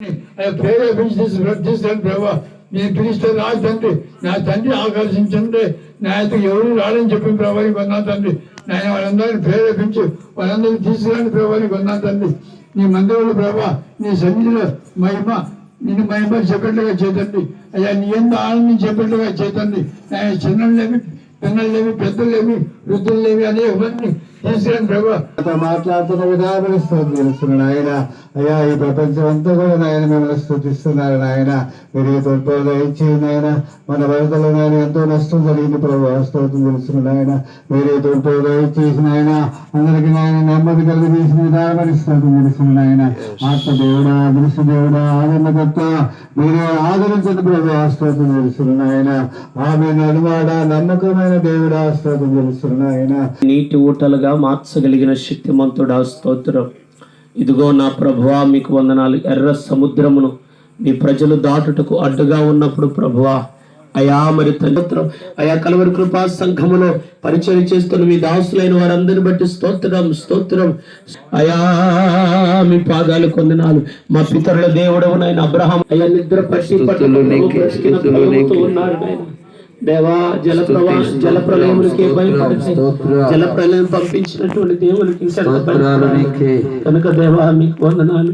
అయ్యా ప్రభా. నేను పిలిస్తే రా తండ్రి నా తండ్రి ఆకర్షించండి. నా అయితే ఎవరు రాడని చెప్పిన ప్రభాని కొన్నా తండ్రి. నేను వాళ్ళందరినీ ప్రేరేపించి వాళ్ళందరినీ తీసుకురాని ప్రభాని కొన్నా తండ్రి. నీ మందిరంలో ప్రభా నీ సన్నిధిలో మహిమ నిన్ను మహిమ చెప్పేట్లుగా చేతండి. అయ్యా నీ ఎంత ఆనందం చెప్పేట్లుగా చేతండి. ఆయన చిన్నలు లేవి పిల్లలు లేవి అనేవన్నీ మాట్లాడుతున్న విధానం స్థుతిస్తున్నాను ఆయన అయ్యా ఈ ప్రపంచం అంతా కూడా నాయన మిమ్మల్ని స్థుతిస్తున్నారు నాయన. మీరు ఈ తొట్టులో ఇచ్చింది ఆయన మన వరదలో నాయన ఎంతో నష్టం జరిగింది ప్రభు. స్తోత్రం తెలుస్తున్నాడు ఆయన మీరు ఈ తొట్టులో ఇచ్చేసిన ఆయన అందరికి నాయన నెమ్మది కలిగి తీసిన విధానం స్తోత్రం తెలుస్తున్నాడు ఆయన ఆత్మ దేవుడా దృశ్య దేవుడా ఆదరణకర్త మీరు ఆదరించండి ప్రభు. స్తోత్రం తెలుస్తున్నాడు ఆయన ఆమె నడువాడ నమ్మకమైన దేవుడా స్తోత్రం తెలుస్తున్నాడు ఆయన నీటి ఊటలుగా మార్చగలిగిన శక్తిమంతుడా స్తోత్రం. ఇదిగో నా ప్రభువా మీకు వందనాలు. ఎర్ర సముద్రమును మీ ప్రజలు దాటుటకు అడ్డుగా ఉన్నప్పుడు ప్రభువా అయా మరి తండ్రి అయా కలవరి కృపా సంఘములో పరిచయం చేస్తున్న మీ దాసులైన వారందరిని బట్టి స్తోత్రం స్తోత్రం. అయా మీ పాదాలు కొందనాలు మా పితరుల దేవుడవు నాయన అబ్రహాం అయా నిద్ర పట్టి పట్టి బ్రతికిన ఫలముతో ఉన్నారు నాయన. దేవా జల ప్రవా జల ప్రళయములకి భయపడితే జల ప్రళయం పంపించినటువంటి దేవునికి. కనుక దేవా మీకు వందనాలు.